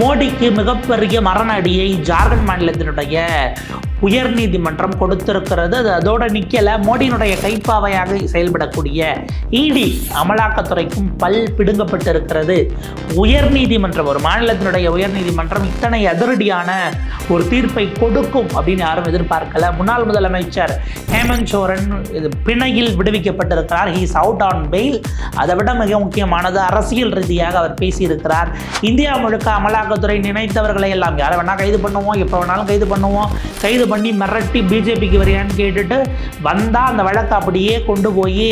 மோடிக்கு மிகப்பெரிய மரண அடியை ஜார்க்கண்ட் மாநிலத்தினுடைய உயர்நீதிமன்றம் கொடுத்திருக்கிறது. அது அதோட நிக்கல. மோடியினுடைய கைப்பாவையாக செயல்படக்கூடிய இடி அமலாக்கத்துறைக்கும் பல் பிடுங்கப்பட்டிருக்கிறது. உயர்நீதிமன்றம் ஒரு மாநிலத்தினுடைய உயர்நீதிமன்றம் இத்தனை அதிரடியான ஒரு தீர்ப்பை கொடுக்கும் அப்படின்னு யாரும் எதிர்பார்க்கல. முன்னாள் முதலமைச்சர் ஹேமந்த் சோரன் இது பிணையில் விடுவிக்கப்பட்டிருக்கிறார். ஹீஸ் அவுட் ஆன் பெயில் அதை விட மிக முக்கியமானது அரசியல் ரீதியாக அவர் பேசியிருக்கிறார். இந்தியா முழுக்க அமலாக்கத்துறை நினைத்தவர்களை எல்லாம் யாரை வேணால் கைது பண்ணுவோம் எப்போ வேணாலும் கைது பண்ணுவோம். கைது பண்ணி மிரட்டி பிஜேபிக்கு வரையான்னு கேட்டுட்டு வந்தால் அந்த வழக்கை அப்படியே கொண்டு போய்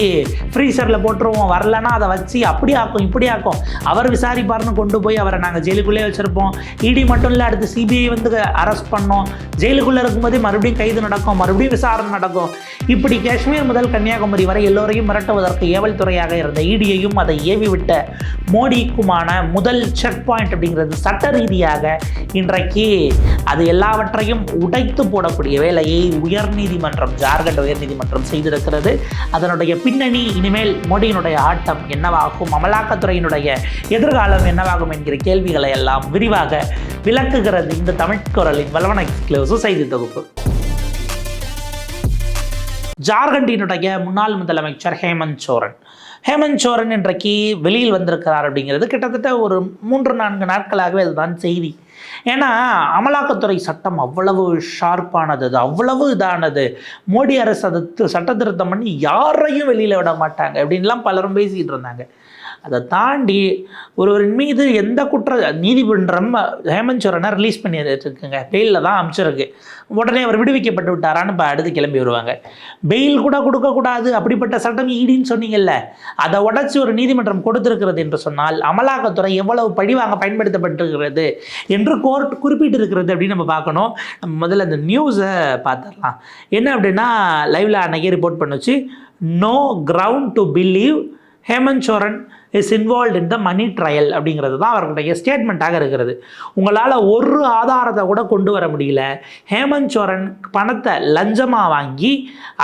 ஃப்ரீசரில் போட்டுருவோம். வரலன்னா அதை வச்சு அப்படி ஆக்கும் இப்படி ஆக்கும். அவர் விசாரிப்பார்னு கொண்டு போய் அவரை நாங்கள் ஜெயிலுக்குள்ளே வச்சுருப்போம். இடி மட்டும் இல்லை அடுத்து சிபிஐ வந்து அரெஸ்ட் பண்ணோம். ஜெயிலுக்குள்ளே இருக்கும்போதே மறுபடியும் கைது நடக்கும் மறுபடியும் விசாரணை நடக்கும். இப்படி காஷ்மீர் முதல் கன்னியாகுமரி வரை எல்லோரையும் மிரட்டுவதற்கு ஏவல் துறையாக இருந்த இடியையும் அதை ஏவி விட்ட மோடிக்குமான முதல் செக் பாயிண்ட் அப்படிங்கிறது சட்ட ரீதியாக இன்றைக்கு அது எல்லாவற்றையும் உடைத்து போடக்கூடிய வேலையை உயர்நீதிமன்றம் ஜார்க்கண்ட் உயர்நீதிமன்றம் செய்திருக்கிறது. அதனுடைய பின்னணி இனிமேல் மோடியினுடைய ஆட்டம் என்னவாகும் அமலாக்கத்துறையினுடைய எதிர்காலம் என்னவாகும் என்கிற கேள்விகளை எல்லாம் விரிவாக விளக்குகிறது இந்த தமிழ்குரலின் வல்லவன எக்ஸ்க்ளூசிவ் செய்தி தொகுப்பு. ஜார்க்கண்டினுடைய முன்னாள் முதலமைச்சர் ஹேமந்த் சோரன். ஹேமந்த் சோரன் இன்றைக்கு வெளியில் வந்திருக்கிறார் அப்படிங்கிறது கிட்டத்தட்ட ஒரு மூன்று நான்கு நாட்களாகவே அதுதான் செய்தி. ஏன்னா அமலாக்கத்துறை சட்டம் அவ்வளவு ஷார்ப்பானது அது அவ்வளவு இதானது. மோடி அரசு அதை சட்ட திருத்தம் பண்ணி யாரையும் வெளியில் விட மாட்டாங்க. அப்படின்லாம் பலரும் பேசிகிட்டு இருந்தாங்க. அதை தாண்டி ஒருவரின் மீது எந்த குற்ற நீதிமன்றம் ஹேமந்த் சோரனை ரிலீஸ் பண்ணிட்டுருக்குங்க பெயிலில் தான் அமைச்சிருக்கு. உடனே அவர் விடுவிக்கப்பட்டு விட்டாரான்னு இப்போ அடுத்து கிளம்பி வருவாங்க. பெயில் கூட கொடுக்கக்கூடாது அப்படிப்பட்ட சட்டம் ஈடின்னு சொன்னீங்கல்ல. அதை உடச்சி ஒரு நீதிமன்றம் கொடுத்திருக்கிறது என்று சொன்னால் அமலாக்கத்துறை எவ்வளவு பழிவாங்க பயன்படுத்தப்பட்டிருக்கிறது என்று கோர்ட் குறிப்பிட்டிருக்கிறது அப்படின்னு நம்ம பார்க்கணும். நம்ம முதல்ல அந்த நியூஸை பார்த்துடலாம். என்ன அப்படின்னா லைவ்ல அன்னைக்கே ரிப்போர்ட் பண்ணுச்சு. No ground to believe Hemant Soren is involve in the money trial அப்படிங்கிறது தான் அவர்களுடைய ஸ்டேட்மெண்ட்டாக இருக்கிறது. உங்களால் ஒரு ஆதாரத்தை கூட கொண்டு வர முடியல. ஹேமந்த் சோரன் பணத்தை லஞ்சமாக வாங்கி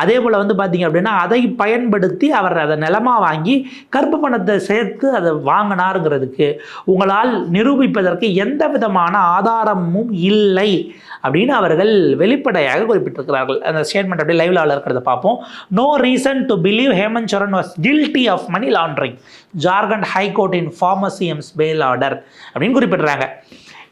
அதே போல் வந்து பார்த்தீங்க அப்படின்னா அதை பயன்படுத்தி அவர் அதை நிலமாக வாங்கி கருப்பு பணத்தை சேர்த்து அதை வாங்கினாருங்கிறதுக்கு உங்களால் நிரூபிப்பதற்கு எந்த விதமான ஆதாரமும் இல்லை. அப்படின்னு அவர்கள் வெளிப்படையாக குறிப்பிட்டிருக்கிறார்கள். அந்த ஸ்டேட்மெண்ட் அப்படியே லைவ்ல இருக்கிறத பார்ப்போம். No reason to believe Hemant Saran was guilty of money laundering Jharkhand ஹைகோர்ட்டின் ஃபார்மசிஎம்ஸ் பெயில் ஆர்டர் அப்படின்னு குறிப்பிட்றாங்க.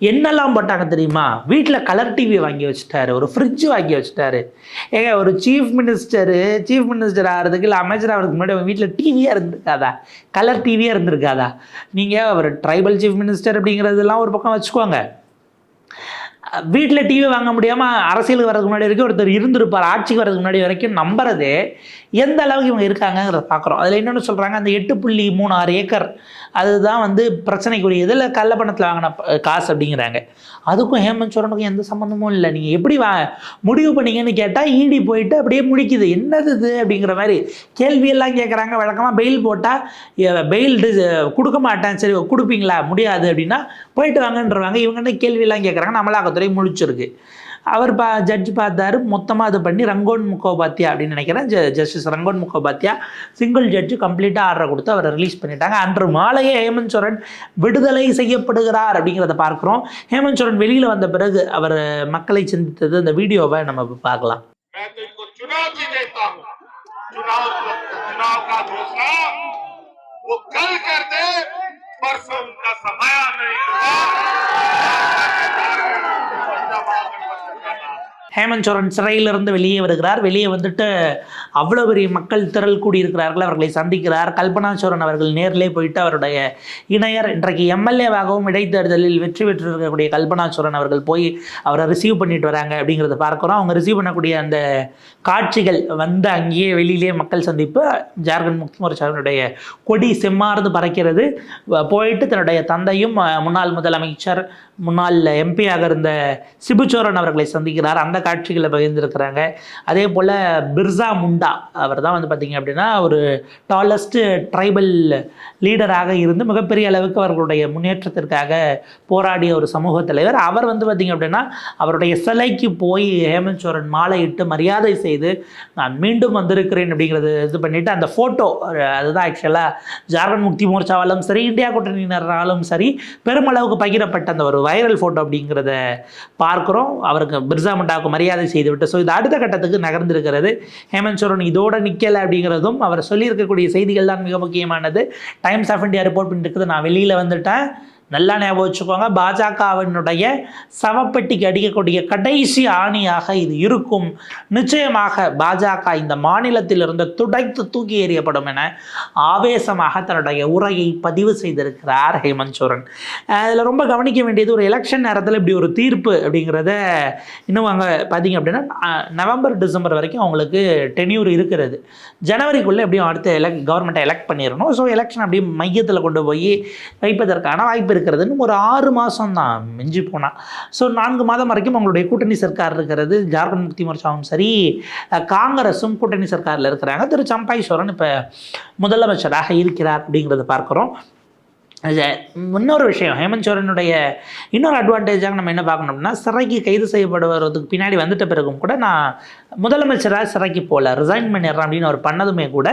என்னெல்லாம் போட்டாங்க தெரியுமா? வீட்டில் கலர் டிவி வாங்கி வச்சுட்டாரு ஒரு ஃப்ரிட்ஜ் வாங்கி வச்சுட்டாரு. ஏங்க ஒரு சீஃப் மினிஸ்டரு சீஃப் மினிஸ்டர் ஆகிறதுக்கு இல்லை அமைச்சர் ஆகிறதுக்கு முன்னாடி அவங்க வீட்டில் டிவியாக இருந்திருக்காதா? கலர் டிவியாக இருந்திருக்காதா? நீங்கள் ஒரு ட்ரைபல் சீஃப் மினிஸ்டர் அப்படிங்கிறதெல்லாம் ஒரு பக்கம் வச்சுக்கோங்க. வீட்டில் டிவி வாங்க முடியாமல் அரசியலுக்கு வரதுக்கு முன்னாடி வரைக்கும் ஒருத்தர் இருந்திருப்பார் ஆட்சிக்கு வரதுக்கு முன்னாடி வரைக்கும் நம்புறது எந்த அளவுக்கு இவங்க இருக்காங்கங்கிறத பார்க்குறோம். அதில் இன்னொன்று சொல்கிறாங்க அந்த எட்டு புள்ளி மூணு ஆறு ஏக்கர் அதுதான் வந்து பிரச்சனைக்குரிய இதில் கள்ளப்பணத்தில் வாங்கின காசு அப்படிங்கிறாங்க. அதுக்கும் ஹேமந்த் சோரனுக்கும் எந்த சம்மந்தமும் இல்லை. நீங்கள் எப்படி வா முடிவு பண்ணீங்கன்னு கேட்டால் ஈடி போயிட்டு அப்படியே முடிக்குது. என்னது இது அப்படிங்கிற மாதிரி கேள்வியெல்லாம் கேட்குறாங்க வழக்கமாக பெயில் போட்டால் பெயில் கொடுக்க மாட்டேன். சரி கொடுப்பீங்களா? முடியாது அப்படின்னா போயிட்டு வாங்கன்றவாங்க. இவங்க என்ன கேள்வியெல்லாம் கேட்குறாங்க அமலாக்கத்துறை முழிச்சிருக்கு. அவர் பா ஜட்ஜ் பார்த்தாரு மொத்தமாக அது பண்ணி ரங்கோன் முகோபாத்தியா அப்படின்னு நினைக்கிறேன் ஜ justice Rangon Mukhopadhyay single judge கம்ப்ளீட்டாக ஆர்டர் கொடுத்து அவரை ரிலீஸ் பண்ணிட்டாங்க அன்று மாலையே ஹேமந்த் சோரன் விடுதலை செய்யப்படுகிறார் அப்படிங்கிறத பார்க்குறோம் ஹேமந்த் சோரன் வெளியில் வந்த பிறகு அவர் மக்களை சிந்தித்தது அந்த வீடியோவை நம்ம இப்ப பார்க்கலாம் मैं तो इनको चुनौती देता हूँ चुनाव चुनाव का घोषणा वो कल कर दे परसों उनका समय नहीं हुआ ஹேமந்த் சோரன் சிறையிலிருந்து வெளியே வருகிறார். வெளியே வந்துட்டு அவ்வளோ பெரிய மக்கள் திரள் கூடியிருக்கிறார்கள். அவர்களை சந்திக்கிறார். கல்பனா சோரன் அவர்கள் நேரிலே போயிட்டு அவருடைய இணையர் இன்றைக்கு எம்எல்ஏவாகவும் இடைத்தேர்தலில் வெற்றி பெற்றிருக்கக்கூடிய கல்பனா சோரன் அவர்கள் போய் அவரை ரிசீவ் பண்ணிட்டு வராங்க அப்படிங்கிறத பார்க்குறோம். அவங்க ரிசீவ் பண்ணக்கூடிய அந்த காட்சிகள் வந்து அங்கேயே வெளியிலே மக்கள் சந்திப்பு. ஜார்க்கண்ட் முக்தி மோர்ச்சாவினுடைய கொடி செம்மார்ந்து பறக்கிறது. போயிட்டு தன்னுடைய தந்தையும் முன்னாள் முதலமைச்சர் முன்னாள் எம்பியாக இருந்த சிபுச்சோரன் அவர்களை சந்திக்கிறார். அந்த காட்சிகளை பகிர்ந்திருக்கிறாங்க. அதே போல் பிர்சா முண்டா அவர் தான் வந்து பார்த்திங்க அப்படின்னா ஒரு டாலஸ்ட்டு ட்ரைபல் லீடராக இருந்து மிகப்பெரிய அளவுக்கு அவர்களுடைய முன்னேற்றத்திற்காக போராடிய ஒரு சமூக தலைவர். அவர் வந்து பார்த்திங்க அப்படின்னா அவருடைய சிலைக்கு போய் ஹேமந்த் சோரன் மாலையிட்டு மரியாதை செய்து நான் மீண்டும் வந்திருக்கிறேன் அப்படிங்கிறது இது பண்ணிவிட்டு அந்த ஃபோட்டோ அதுதான் ஆக்சுவலாக ஜார்க்கண்ட் முக்தி மோர்ச்சாவாலும் சரி இந்தியா கூட்டணியினராலும் சரி பெருமளவுக்கு பகிரப்பட்ட அந்த ஒரு வைரல் ஃபோட்டோ அப்படிங்கிறத பார்க்குறோம். அவருக்கு பிர்சா முண்டாவுக்கு மரியாதை செய்துவிட்டு ஸோ இது அடுத்த கட்டத்துக்கு நகர்ந்திருக்கிறது. ஹேமந்த் சோரன் இதோட நிற்கலை அப்படிங்கிறதும் அவர் சொல்லியிருக்கக்கூடிய செய்திகள் தான் மிக முக்கியமானது. டைம்ஸ் ஆஃப் இந்தியா ரிப்போர்ட் பண்ணிட்டு இருக்குது. நான் வெளியில் வந்துட்டேன். நல்லா ஞாபகம் வச்சுக்கோங்க. பாஜகவினுடைய சவப்பெட்டிக்கு அடிக்கக்கூடிய கடைசி ஆணியாக இது இருக்கும். நிச்சயமாக பாஜக இந்த மாநிலத்திலிருந்து துடைத்து தூக்கி எறியப்படும் என ஆவேசமாக தன்னுடைய உரையை பதிவு செய்திருக்கிறார் ஹேமந்த் சோரன். அதில் ரொம்ப கவனிக்க வேண்டியது ஒரு எலெக்ஷன் நேரத்தில் இப்படி ஒரு தீர்ப்பு அப்படிங்கிறத இன்னும் அங்கே பார்த்தீங்க அப்படின்னா நவம்பர் டிசம்பர் வரைக்கும் அவங்களுக்கு டென்யூர் இருக்கிறது. ஜனவரிக்குள்ளே எப்படியும் அடுத்த எலக் கவர்மெண்ட்டை எலெக்ட் பண்ணிடணும். ஸோ எலெக்ஷன் அப்படியே மையத்தில் கொண்டு போய் வைப்பதற்கான வாய்ப்பு இருக்கிறதுன்னு ஒரு ஆறு மாதம் தான் மிஞ்சி போனால் ஸோ நான்கு மாதம் வரைக்கும் அவங்களுடைய கூட்டணி சர்க்கார் இருக்கிறது ஜார்க்கண்ட் முக்தி மோர்ச்சாவும் சரி காங்கிரஸும் கூட்டணி சர்க்காரில் இருக்கிறாங்க. திரு சம்பாய் சோரன் இப்போ முதலமைச்சராக இருக்கிறார் அப்படிங்கிறத பார்க்குறோம். இன்னொரு விஷயம். ஹேமந்த் சோரனுடைய இன்னொரு அட்வான்டேஜாக நம்ம என்ன பார்க்கணும்னா சிறைக்கு கைது செய்யப்படுவதுக்கு பின்னாடி வந்துட்ட பிறகும் கூட நான் முதலமைச்சராக சிறைக்கு போகல ரிசைன் பண்ணிடுறேன் அப்படின்னு அவர் பண்ணதுமே கூட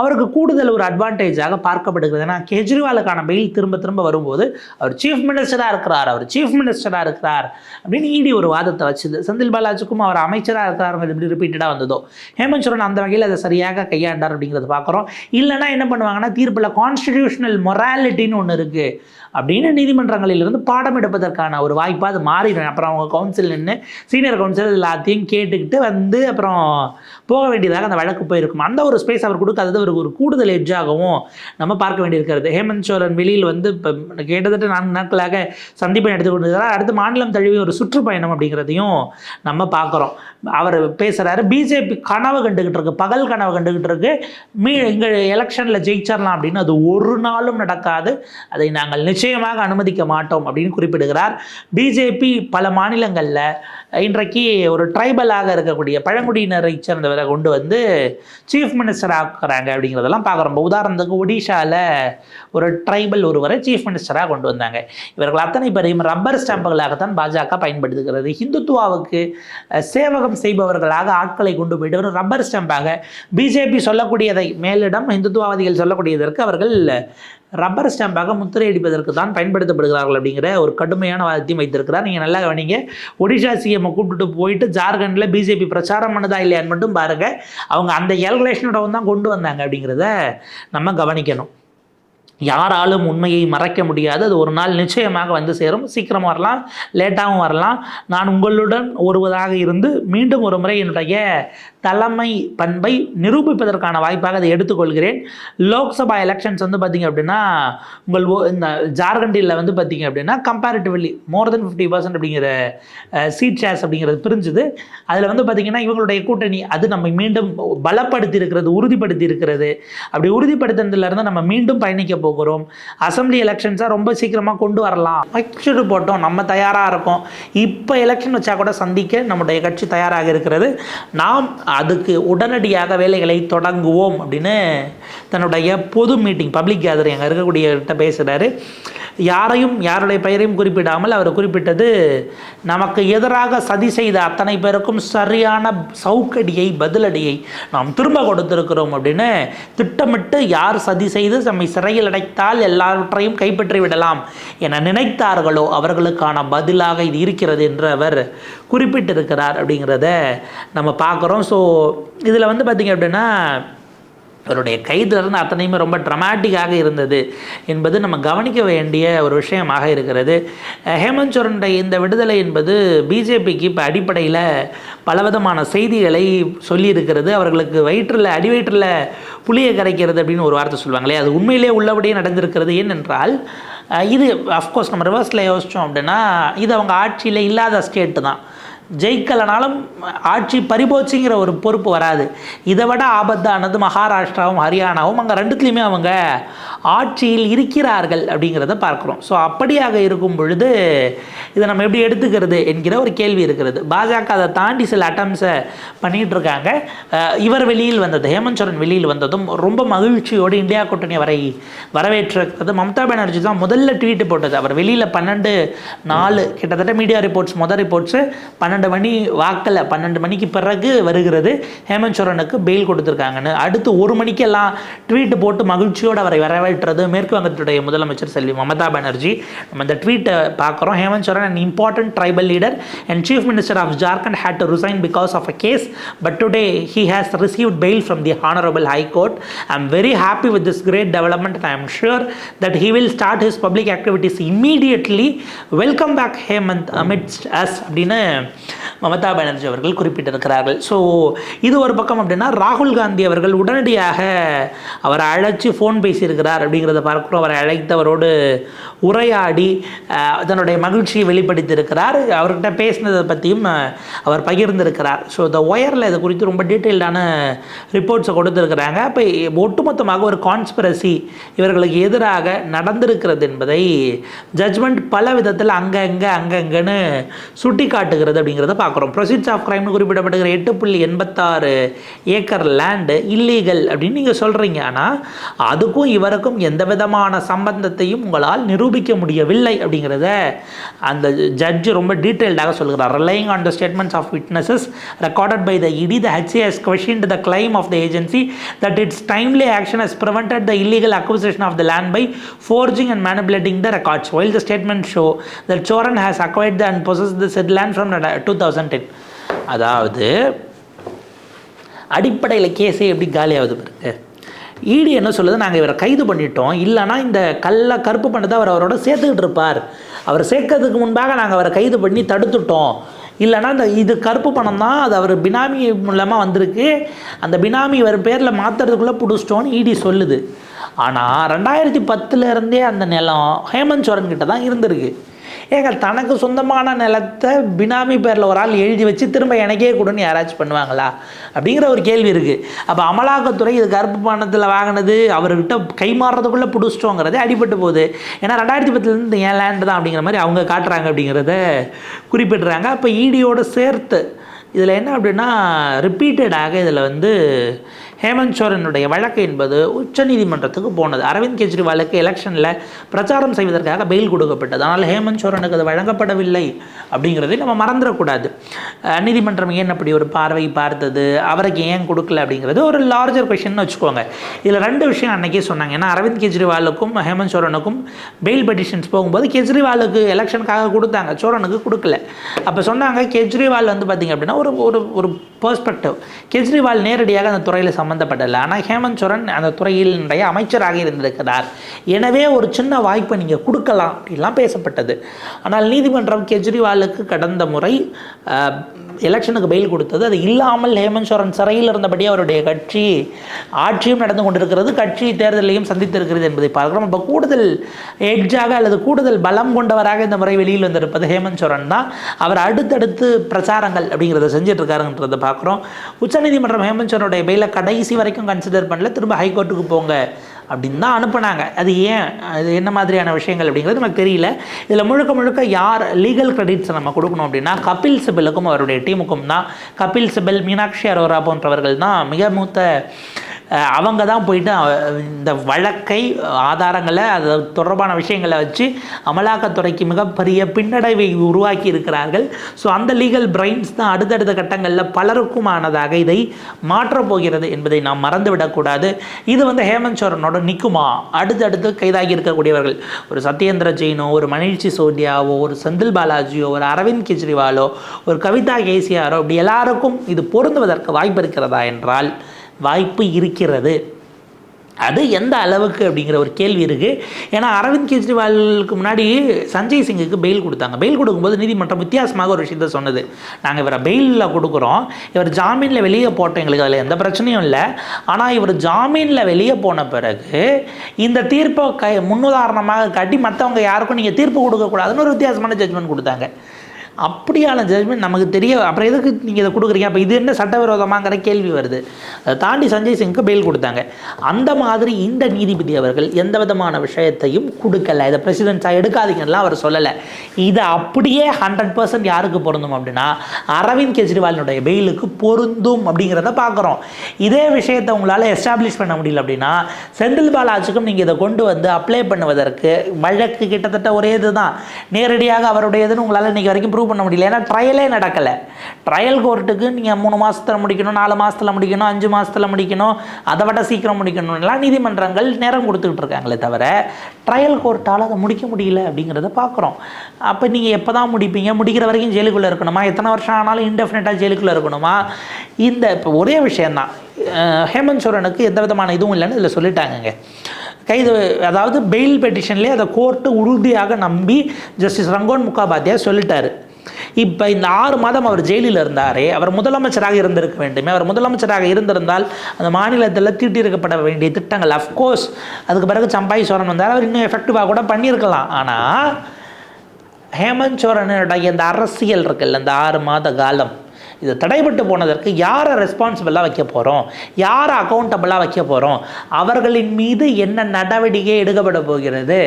அவருக்கு கூடுதல் ஒரு அட்வான்டேஜாக பார்க்கப்படுகிறது. ஏன்னா கெஜ்ரிவாலுக்கான பெயில் திரும்ப திரும்ப வரும்போது அவர் சீஃப் மினிஸ்டராக இருக்கிறார் அவர் சீஃப் மினிஸ்டராக இருக்கிறார் அப்படின்னு இடி ஒரு வாதத்தை வச்சுது. செந்தில் பாலாஜிக்கும் அவர் அமைச்சராக இருக்கிறாருங்கிறது எப்படி ரிப்பீட்டடாக வந்ததோ ஹேமந்த் சோரன் அந்த வகையில் அதை சரியாக கையாண்டார் அப்படிங்கிறத பார்க்குறோம். இல்லைன்னா என்ன பண்ணுவாங்கன்னா தீர்ப்பில் கான்ஸ்டிடியூஷனல் மொராலிட்டின்னு ஒன்று இருக்குது அப்படின்னு நீதிமன்றங்களிலிருந்து பாடம் எடுப்பதற்கான ஒரு வாய்ப்பாக அது மாறிடும். அப்புறம் அவங்க கவுன்சில் நின்று சீனியர் கவுன்சில் எல்லாத்தையும் கேட்டுக்கிட்டு வந்து அப்புறம் போக வேண்டியதாக அந்த வழக்கு போயிருக்கும். அந்த ஒரு ஸ்பேஸ் அவர் கொடுக்காதது அவருக்கு ஒரு கூடுதல் எட்ஜாகவும் நம்ம பார்க்க வேண்டியிருக்கிறது. ஹேமந்த் சோரன் வெளியில் வந்து இப்போ கிட்டத்தட்ட நான்கு நாட்களாக சந்திப்பை எடுத்துக்கொண்டிருக்கிறார் அடுத்து மாநிலம் தழுவி ஒரு சுற்றுப்பயணம் அப்படிங்கிறதையும் நம்ம பார்க்குறோம். அவர் பேசுகிறாரு பிஜேபி கனவு கண்டுகிட்டு இருக்கு பகல் கனவு கண்டுகிட்டு இருக்கு. மீ எங்கள் எலெக்ஷனில் ஜெயிச்சிடலாம் அப்படின்னு. அது ஒரு நாளும் நடக்காது. அதை நாங்கள் நிச்சயமாக அனுமதிக்க மாட்டோம் அப்படின்னு குறிப்பிடுகிறார். பிஜேபி பல மாநிலங்களில் இன்றைக்கு ஒரு ட்ரைபலாக இருக்கக்கூடிய பழங்குடியினரை சேர்ந்தவரை கொண்டு வந்து சீஃப் மினிஸ்டர் ஆக்குறாங்க அப்படிங்கிறதெல்லாம் பார்க்குறோம் உதாரணத்துக்கு ஒடிஷாவில் ஒரு ட்ரைபல் ஒருவரை சீஃப் மினிஸ்டராக கொண்டு வந்தாங்க. இவர்கள் அத்தனை பேரையும் ரப்பர் ஸ்டாம்புகளாகத்தான் பாஜக பயன்படுத்துகிறது. ஹிந்துத்துவாவுக்கு சேவகம் செய்பவர்களாக ஆட்களை கொண்டு போயிட்டு ஒரு ரப்பர் ஸ்டாம்பாக பிஜேபி சொல்லக்கூடியதை மேலிடம் இந்துத்துவாதிகள் சொல்லக்கூடியதற்கு அவர்கள் ரப்பர் ஸ்டாம்பாக முத்திரை அடிப்பதற்கு தான் பயன்படுத்தப்படுகிறார்கள் அப்படிங்கிற ஒரு கடுமையான வாதத்தையும் வைத்திருக்கிறார். நீங்கள் நல்லா கவனிங்க. ஒடிஷா சிஎம்மை கூப்பிட்டு போயிட்டு ஜார்க்கண்டில் பிஜேபி பிரச்சாரம் பண்ணதா இல்லையான்னு மட்டும் பாருங்கள் அவங்க அந்த கேல்குலேஷனோட தான் கொண்டு வந்தாங்க அப்படிங்கிறத நம்ம கவனிக்கணும். யாராலும் உண்மையை மறைக்க முடியாது. அது ஒரு நாள் நிச்சயமாக வந்து சேரும். சீக்கிரம் வரலாம் லேட்டாகவும் வரலாம். நான் உங்களுடன் ஒருவதாக இருந்து மீண்டும் ஒரு முறை என்னுடைய தலைமை பண்பை நிரூபிப்பதற்கான வாய்ப்பாக அதை எடுத்துக்கொள்கிறேன். லோக்சபா எலெக்ஷன்ஸ் வந்து பார்த்திங்க அப்படின்னா உங்கள் ஓ- இந்த ஜார்க்கண்டில் வந்து பார்த்திங்க அப்படின்னா comparatively more than fifty percent அப்படிங்கிற சீட் ஷேர்ஸ் அப்படிங்கிறது பிரிஞ்சுது. அதில் வந்து பார்த்திங்கன்னா இவங்களுடைய கூட்டணி அது நம்ம மீண்டும் பலப்படுத்தி இருக்கிறது உறுதிப்படுத்தி இருக்கிறது அப்படி உறுதிப்படுத்துனதுலேருந்து நம்ம மீண்டும் பயணிக்க போகிறோம். அசம்பிளி எலெக்ஷன்ஸாக ரொம்ப சீக்கிரமாக கொண்டு வரலாம். வச்சுட்டு போட்டோம் நம்ம தயாராக இருக்கோம். இப்போ எலெக்ஷன் வச்சா கூட சந்திக்க நம்முடைய கட்சி தயாராக இருக்கிறது. நாம் அதுக்கு உடனடியாக வேலைகளை தொடங்குவோம் அப்படின்னு தன்னுடைய பொது மீட்டிங் பப்ளிக் கேதரிங் அங்கே இருக்கக்கூடியவர்கிட்ட பேசுகிறாரு யாரையும் யாருடைய பெயரையும் குறிப்பிடாமல் அவர் குறிப்பிட்டது நமக்கு எதிராக சதி செய்த அத்தனை பேருக்கும் சரியான சவுக்கடியை பதிலடியை நாம் திரும்ப கொடுத்திருக்கிறோம் அப்படின்னு திட்டமிட்டு யார் சதி செய்து நம்மை சிறையில் அடைத்தால் எல்லாவற்றையும் கைப்பற்றி விடலாம் என நினைத்தார்களோ அவர்களுக்கான பதிலாக இது இருக்கிறது என்று அவர் குறிப்பிட்டிருக்கிறார் அப்படிங்கிறத நம்ம பார்க்குறோம். ஸோ இதில் வந்து பார்த்திங்க அப்படின்னா அவருடைய கைதுலேருந்து அத்தனையுமே ரொம்ப ட்ரமாட்டிக்காக இருந்தது என்பது நம்ம கவனிக்க வேண்டிய ஒரு விஷயமாக இருக்கிறது. ஹேமந்த் சோரனுடைய இந்த விடுதலை என்பது பிஜேபிக்கு இப்போ அடிப்படையில் பலவிதமான செய்திகளை சொல்லியிருக்கிறது. அவர்களுக்கு வயிற்றில் அடி வயிற்றில் புளியை கரைக்கிறது அப்படின்னு ஒரு வார்த்தை சொல்லுவாங்களே அது உண்மையிலே உள்ளபடியே நடந்திருக்கிறது. ஏனென்றால் இது அஃப்கோர்ஸ் நம்ம ரிவர்ஸில் யோசித்தோம் அப்படின்னா இது அவங்க ஆட்சியில் இல்லாத ஸ்டேட்டு தான். ஜெயிக்கலனாலும் ஆட்சி பறிபோச்சுங்கிற ஒரு பொறுப்பு வராது. இதை விட ஆபத்தானது மகாராஷ்டிராவும் ஹரியானாவும் அங்கே ரெண்டுத்துலேயுமே அவங்க ஆட்சியில் இருக்கிறார்கள் அப்படிங்கிறத பார்க்குறோம். ஸோ அப்படியாக இருக்கும் பொழுது இதை நம்ம எப்படி எடுத்துக்கிறது என்கிற ஒரு கேள்வி இருக்கிறது. பாஜக அதை தாண்டி சில அட்டம்ஸை பண்ணிகிட்டு இருக்காங்க. இவர் வெளியில் வந்தது ஹேமந்த் சோரன் வெளியில் வந்ததும் ரொம்ப மகிழ்ச்சியோடு இந்தியா கூட்டணி வரை வரவேற்றிருக்கிறது. மம்தா பானர்ஜி தான் முதல்ல ட்வீட் போட்டது. அவர் வெளியில் பன்னெண்டு நாலு கிட்டத்தட்ட மீடியா ரிப்போர்ட்ஸ் முதல் ரிப்போர்ட்ஸு பன்னெண்டு மணி வாக்கில் பன்னெண்டு மணிக்கு பிறகு வருகிறது. ஹேமந்த் சோரனுக்கு பெயில் கொடுத்துருக்காங்கன்னு. அடுத்து ஒரு மணிக்கெல்லாம் ட்வீட் போட்டு மகிழ்ச்சியோடு அவரை வரவேற்றது மேற்கு வங்கத்துடைய முதலமைச்சர் செல்வி மமதா பானர்ஜி நம்ம இந்த ட்வீட்டை பார்க்குறோம் Hemant Soren an important tribal leader and chief minister of Jharkhand had to resign because of a case but today he has received bail from the honorable high court i'm very happy with this great development and i am sure that he will start his public activities immediately welcome back hemant amidst us அப்படின்னு மமதா பானர்ஜி அவர்கள் குறிப்பிட்டிருக்கிறார்கள். So இது ஒரு பக்கம் அப்படின்னா ராகுல் காந்தி அவர்கள் உடனடியாக அவரை அழைச்சி ஃபோன் பேசியிருக்கிறார் அப்படிங்கிறத பார்க்குறோம். அவரை அழைத்தவரோடு உரையாடி தன்னுடைய மகிழ்ச்சியை வெளிப்படுத்தியிருக்கிறார். அவர்கிட்ட பேசினதை பற்றியும் அவர் பகிர்ந்திருக்கிறார். ஸோ த ஒயரில் இது குறித்து ரொம்ப டீட்டெயில்டான ரிப்போர்ட்ஸை கொடுத்துருக்குறாங்க. இப்போ ஒட்டுமொத்தமாக ஒரு கான்ஸ்பிரசி இவர்களுக்கு எதிராக நடந்திருக்கிறது என்பதை ஜட்ஜ்மெண்ட் பல விதத்தில் அங்கங்கே அங்கங்கன்னு சுட்டி காட்டுகிறது அப்படிங்கிறத பார்க்குறோம். ப்ரொசீட்ஸ் ஆஃப் கிரைம்னு குறிப்பிடப்படுகிற எட்டு புள்ளி எண்பத்தாறு ஏக்கர் லேண்டு இல்லீகல் அப்படின்னு நீங்கள் சொல்கிறீங்க ஆனால் அதுக்கும் இவருக்கும் எந்த விதமான சம்பந்தத்தையும் உங்களால் நிரூபிக்க முடியவில்லை அப்படிங்கிறத அந்த ஜட்ஜ் ரொம்ப டீட்டெயில்டாக சொல்கிறார். Relying on the statements of witnesses recorded by the ED the HAS question the claim of the agency that its timely action has prevented the illegal acquisition of the land by forging and by the records manipulating the statement show the Soren has acquired the and possess the said land from two thousand from 2010 அதாவது அடிப்படையில் கேஸே எப்படி காலியாகுது பாருங்க. ED என்ன சொல்லுது? நாங்கள் இவரை கைது பண்ணிட்டோம். இல்லைனா இந்த கல்ல கருப்பு பண்ணதை அவர் அவரோட சேர்த்துக்கிட்டு இருப்பார். அவர் சேர்க்கறதுக்கு முன்பாக நாங்கள் அவரை கைது பண்ணி தடுத்துட்டோம். இல்லைனா இந்த இது கருப்பு பணம் தான் அது அவர் பினாமி மூலமாக வந்திருக்கு. அந்த பினாமி இவர் பேரில் மாற்றுறதுக்குள்ளே பிடிச்சிட்டோன்னு ஈடி சொல்லுது. ஆனால் ரெண்டாயிரத்தி பத்துலேருந்தே அந்த நிலம் ஹேமந்த் சோரன் கிட்ட தான் இருந்திருக்கு. ஏங்க தனக்கு சொந்தமான நிலத்தை பினாமி பேரில் ஒரு ஆள் எழுதி வச்சு திரும்ப எனக்கே கொடுன்னு யாராச்சும் பண்ணுவாங்களா? அப்படிங்கிற ஒரு கேள்வி இருக்குது அப்போ அமலாக்கத்துறை இது கருப்பு பணத்தில் வாங்கினது அவர்கிட்ட கை மாறுறதுக்குள்ளே பிடிச்சிட்டோங்கிறதே அடிபட்டு போகுது. ஏன்னா ரெண்டாயிரத்தி பத்துலேருந்து ஏன் லேண்டு தான் அப்படிங்கிற மாதிரி அவங்க காட்டுறாங்க அப்படிங்கிறத குறிப்பிடுறாங்க. அப்போ ஈடியோடு சேர்த்து இதில் என்ன அப்படின்னா ரிப்பீட்டடாக இதில் வந்து ஹேமந்த் சோரனுடைய வழக்கு என்பது உச்சநீதிமன்றத்துக்கு போனது. அரவிந்த் கெஜ்ரிவாலுக்கு எலெக்ஷனில் பிரச்சாரம் செய்வதற்காக பெயில் கொடுக்கப்பட்டது. ஆனால் ஹேமந்த் சோரனுக்கு அது வழங்கப்படவில்லை அப்படிங்கிறதை நம்ம மறந்துடக்கூடாது. நீதிமன்றம் ஏன் அப்படி ஒரு பார்வை பார்த்தது? அவருக்கு ஏன் கொடுக்கல அப்படிங்கிறது ஒரு லார்ஜர் கொஷின்னு வச்சுக்கோங்க. இதில் ரெண்டு விஷயம் அன்னைக்கே சொன்னாங்க. ஏன்னா அரவிந்த் கெஜ்ரிவாலுக்கும் ஹேமந்த் சோரனுக்கும் பெயில் பெட்டிஷன்ஸ் போகும்போது கெஜ்ரிவாலுக்கு எலெக்ஷனுக்காக கொடுத்தாங்க. சோரனுக்கு கொடுக்கல. அப்போ சொன்னாங்க கெஜ்ரிவால் வந்து பார்த்திங்க அப்படின்னா ஒரு ஒரு ஒரு பெர்ஸ்பெக்டிவ் கெஜ்ரிவால் நேரடியாக அந்த துறையில் சம்மந்தப்படலை ஆனால் ஹேமந்த் சோரன் அந்த துறையில் நிறைய அமைச்சராக இருந்திருக்கிறார். எனவே ஒரு சின்ன வாய்ப்பை நீங்கள் கொடுக்கலாம் அப்படிலாம் பேசப்பட்டது. ஆனால் நீதிமன்றம் கெஜ்ரிவாலுக்கு கடந்த முறை அஹ், எலெக்ஷனுக்கு பெயில் கொடுத்தது. அது இல்லாமல் ஹேமந்த் சோரன் சிறையில் இருந்தபடி அவருடைய கட்சி ஆட்சியும் நடந்து கொண்டிருக்கிறது. கட்சி தேர்தலையும் சந்தித்திருக்கிறது என்பதை பார்க்கிறோம். இப்போ கூடுதல் எட்ஜாக அல்லது கூடுதல் பலம் கொண்டவராக இந்த முறை வெளியில் வந்திருப்பது ஹேமந்த் சோரன் தான். அவர் அடுத்தடுத்து பிரச்சாரங்கள் அப்படிங்கிறத செஞ்சுட்டு இருக்காருன்றதை பார்க்குறோம். உச்சநீதிமன்றம் ஹேமந்த் சோரனுடைய பெயிலை கடைசி வரைக்கும் கன்சிடர் பண்ணல. திரும்ப ஹைகோர்ட்டுக்கு போங்க. அப்படின்னு தான் அனுப்புனாங்க. அது ஏன்? அது என்ன மாதிரியான விஷயங்கள் அப்படிங்கிறது நமக்கு தெரியல. இதில் முழுக்க முழுக்க யார் லீகல் கிரெடிட்ஸை நம்ம கொடுக்கணும் அப்படின்னா கபில் சிபலுக்கும் அவருடைய டீமுக்கும் தான். கபில் சிபல் மீனாட்சி அரோரா போன்றவர்கள் தான் மிக மூத்த அவங்க தான் போயிட்டு இந்த வழக்கை ஆதாரங்களை அது தொடர்பான விஷயங்களை வச்சு அமலாக்கத்துறைக்கு மிகப்பெரிய பின்னடைவை உருவாக்கி இருக்கிறார்கள். ஸோ அந்த லீகல் பிரைன்ஸ் தான் அடுத்தடுத்த கட்டங்களில் பலருக்குமானதாக இதை மாற்றப் போகிறது என்பதை நாம் மறந்துவிடக்கூடாது. இது வந்து ஹேமந்த் சோரனோட நிற்குமா அடுத்தடுத்து கைதாகி இருக்கக்கூடியவர்கள். ஒரு சத்யேந்திர ஜெயினோ ஒரு மணிஷ் சிசோடியாவோ ஒரு செந்தில் பாலாஜியோ ஒரு அரவிந்த் கெஜ்ரிவாலோ ஒரு கவிதா கேசியாரோ இப்படி எல்லாருக்கும் இது பொருந்துவதற்கு வாய்ப்பு இருக்கிறதா என்றால் வாய்ப்பு இருக்கிறது. அது எந்த அளவுக்கு அப்படிங்கிற ஒரு கேள்வி இருக்குது ஏன்னா அரவிந்த் கெஜ்ரிவாலுக்கு முன்னாடி சஞ்சய் சிங்குக்கு பெயில் கொடுத்தாங்க. பெயில் கொடுக்கும்போது நீதிமன்றம் வித்தியாசமாக ஒரு விஷயத்த சொன்னது. நாங்கள் இவரை பெயிலில் கொடுக்குறோம். இவர் ஜாமீனில் வெளியே போட்டோம். எங்களுக்கு அதில் எந்த பிரச்சனையும் இல்லை. ஆனால் இவர் ஜாமீனில் வெளியே போன பிறகு இந்த தீர்ப்பை கை முன்னுதாரணமாக காட்டி மற்றவங்க யாருக்கும் நீங்கள் தீர்ப்பு கொடுக்கக்கூடாதுன்னு ஒரு வித்தியாசமான ஜட்ஜ்மெண்ட் கொடுத்தாங்க. அப்படியான ஜட்மெண்ட் நமக்கு தெரிய அப்புறம் எதுக்கு நீங்கள் இதை கொடுக்குறீங்க? அப்போ இது என்ன சட்டவிரோதமாங்கிற கேள்வி வருது. அதை தாண்டி சஞ்சய் சிங்க்கு பெயில் கொடுத்தாங்க. அந்த மாதிரி இந்த நீதிபதி அவர்கள் எந்த விதமான விஷயத்தையும் கொடுக்கல. இதை பிரசிடென்ட்ஸாக எடுக்காதீங்கலாம் அவர் சொல்லலை. இதை அப்படியே ஹண்ட்ரட் பர்சன்ட் யாருக்கு பொருந்தும் அப்படின்னா அரவிந்த் கெஜ்ரிவாலினுடைய பெயிலுக்கு பொருந்தும் அப்படிங்கிறத பார்க்குறோம். இதே விஷயத்தை உங்களால் எஸ்டாப்ளிஷ் பண்ண முடியல அப்படின்னா செந்தில் பாலாஜிக்கும் நீங்கள் இதை கொண்டு வந்து அப்ளை பண்ணுவதற்கு வழக்கு கிட்டத்தட்ட ஒரே இதுதான். நேரடியாக அவருடையதுன்னு உங்களால் இன்றைக்கி வரைக்கும் ப்ரூவ் பண்ண முடியல. ஏன்னா ட்ரையலே நடக்கலை. ட்ரையல் கோர்ட்டுக்கு நீங்கள் மூணு மாதத்தில் முடிக்கணும் நாலு மாதத்தில் முடிக்கணும் அஞ்சு மாதத்தில் முடிக்கணும் அதை விட சீக்கிரம் முடிக்கணும்லாம் நீதிமன்றங்கள் நேரம் கொடுத்துக்கிட்டு இருக்காங்களே தவிர ட்ரையல் கோர்ட்டால் அதை முடிக்க முடியல அப்படிங்கிறத பார்க்குறோம் அப்போ நீங்கள் எப்போ தான் முடிப்பீங்க? முடிக்கிற வரைக்கும் ஜெயிலுக்குள்ளே இருக்கணுமா? எத்தனை வருஷம் ஆனாலும் இன்டெஃபினட்டாக ஜெயிலுக்குள்ளே இருக்கணுமா? இந்த இப்போ ஒரே விஷயந்தான் ஹேமந்த் சோரனுக்கு எந்த விதமான இதுவும் இல்லைன்னு இதில் சொல்லிட்டாங்கங்க. கைது அதாவது பெயில் பெட்டிஷன்லேயே அதை கோர்ட்டு உறுதியாக நம்பி ஜஸ்டிஸ் ரங்கோன் முகாபாத்தியா சொல்லிட்டாரு. இப்போ இந்த ஆறு மாதம் அவர் ஜெயிலில் இருந்தாரே அவர் முதலமைச்சராக இருந்திருக்க வேண்டுமே அவர் முதலமைச்சராக இருந்திருந்தால் அந்த மாநிலத்தில் தீட்டியிருக்கப்பட வேண்டிய திட்டங்கள் அஃப்கோர்ஸ் அதுக்கு பிறகு சம்பாய் சோரன் வந்தார் அவர் இன்னும் எஃபெக்டிவாக கூட பண்ணியிருக்கலாம். ஆனால் ஹேமந்த் சோரனுடைய இந்த அரசியல் இருக்குல்ல இந்த ஆறு மாத காலம் இது தடைபட்டு போனதற்கு யாரை ரெஸ்பான்சிபிளாக வைக்க போகிறோம் யாரை அக்கௌண்டபிளாக வைக்க போகிறோம் அவர்களின் மீது என்ன நடவடிக்கை எடுக்கப்பட போகிறது?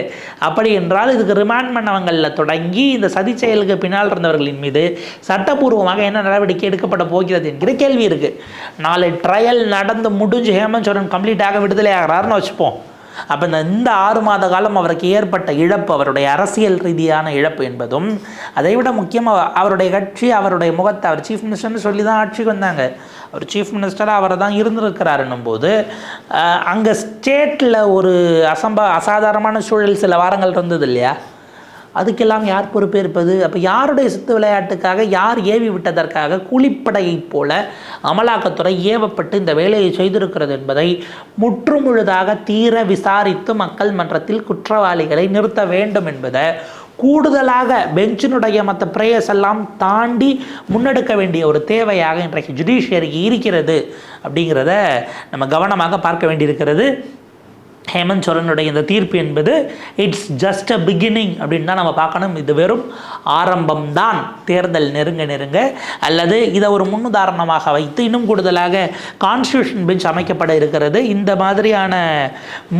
அப்படி என்றால் இதுக்கு ரிமாண்ட் பண்ணவங்களில் தொடங்கி இந்த சதி செயலுக்கு பின்னால் இருந்தவர்களின் மீது சட்டப்பூர்வமாக என்ன நடவடிக்கை எடுக்கப்பட போகிறது என்கிற கேள்வி இருக்குது நாளை ட்ரையல் நடந்து முடிஞ்சு ஹேமந்த் சோரன் கம்ப்ளீட்டாக விடுதலை ஆகிறாருன்னு வச்சுப்போம். அப்போ இந்த இந்த ஆறு மாத காலம் அவருக்கு ஏற்பட்ட இழப்பு அவருடைய அரசியல் ரீதியான இழப்பு என்பதும் அதை விட முக்கியமாக அவருடைய கட்சி அவருடைய முகத்தை அவர் சீஃப் மினிஸ்டர்னு சொல்லி தான் ஆட்சிக்கு வந்தாங்க. அவர் சீஃப் மினிஸ்டராக அவரை தான் இருந்திருக்கிறாருன்னும் போது அங்கே ஸ்டேட்டில் ஒரு அசம்பா அசாதாரணமான சூழல் சில வாரங்கள் இருந்தது இல்லையா? அதுக்கெல்லாம் யார் பொறுப்பேற்பது? அப்போ யாருடைய சித்து விளையாட்டுக்காக யார் ஏவி விட்டதற்காக கூலிப்படையைப் போல அமலாக்கத்துறை ஏவப்பட்டு இந்த வேலையை செய்திருக்கிறது என்பதை முற்றுமுழுதாக தீர விசாரித்து மக்கள் மன்றத்தில் குற்றவாளிகளை நிறுத்த வேண்டும் என்பதை கூடுதலாக பெஞ்சினுடைய மற்ற ப்ரேயர்ஸ் எல்லாம் தாண்டி முன்னெடுக்க வேண்டிய ஒரு தேவையாக இன்றைக்கு ஜுடிஷியரிக்கு இருக்கிறது. அப்படிங்கிறத நம்ம கவனமாக பார்க்க வேண்டியிருக்கிறது. ஹேமந்த் சோரனுடைய இந்த தீர்ப்பு என்பது இட்ஸ் ஜஸ்ட் அ பிகினிங் அப்படின்னு தான் நம்ம பார்க்கணும். இது வெறும் ஆரம்பம்தான். தேர்தல் நெருங்க நெருங்க அல்லது இதை ஒரு முன்னுதாரணமாக வைத்து இன்னும் கூடுதலாக கான்ஸ்டியூஷன் பெஞ்ச் அமைக்கப்பட இருக்கிறது. இந்த மாதிரியான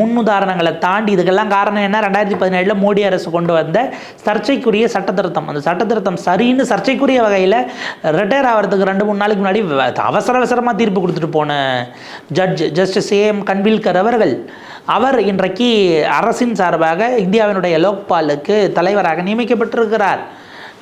முன்னுதாரணங்களை தாண்டி இதுக்கெல்லாம் காரணம் என்ன? ரெண்டாயிரத்தி பதினேழில் மோடி அரசு கொண்டு வந்த சர்ச்சைக்குரிய சட்டத்திருத்தம். அந்த சட்டத்திருத்தம் சரின்னு சர்ச்சைக்குரிய வகையில் ரிட்டையர் ஆகிறதுக்கு ரெண்டு மூணு நாளைக்கு முன்னாடி அவசர அவசரமாக தீர்ப்பு கொடுத்துட்டு போன ஜட்ஜ் ஜஸ்டிஸ் ஏஎம் கன்வில்கர் அவர்கள். அவர் இன்றைக்கு அரசின் சார்பாக இந்தியாவினுடைய லோக்பாலுக்கு தலைவராக நியமிக்கப்பட்டிருக்கிறார்.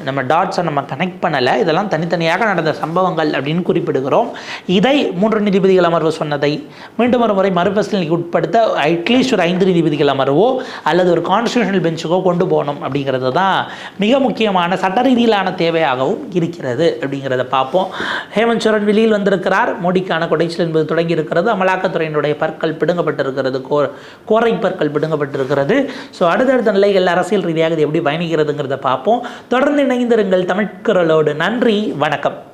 நம்ம டாட்ஸை நம்ம கனெக்ட் பண்ணலை. இதெல்லாம் தனித்தனியாக நடந்த சம்பவங்கள் அப்படின்னு குறிப்பிடுகிறோம். இதை மூன்று நீதிபதிகள் அமர்வு சொன்னதை மீண்டும் ஒரு முறை மறுபரிசீலனைக்கு உட்படுத்த அட்லீஸ்ட் ஒரு ஐந்து நீதிபதிகள் அமர்வோ அல்லது ஒரு கான்ஸ்டியூஷனல் பெஞ்சுக்கோ கொண்டு போகணும் அப்படிங்கிறது தான் மிக முக்கியமான சட்ட ரீதியிலான தேவையாகவும் இருக்கிறது அப்படிங்கிறத பார்ப்போம். ஹேமந்த் சோரன் வெளியில் வந்திருக்கிறார். மோடிக்கான கொடைச்சல் என்பது தொடங்கி இருக்கிறது அமலாக்கத்துறையினுடைய பற்கள் பிடுங்கப்பட்டிருக்கிறது. கோ கோரை பற்கள் பிடுங்கப்பட்டிருக்கிறது. ஸோ அடுத்தடுத்த நிலைகள் அரசியல் ரீதியாக இது எப்படி பயணிக்கிறதுங்கிறத பார்ப்போம். தொடர்ந்து இணைந்திருங்கள் தமிழ்குரலோடு நன்றி வணக்கம்.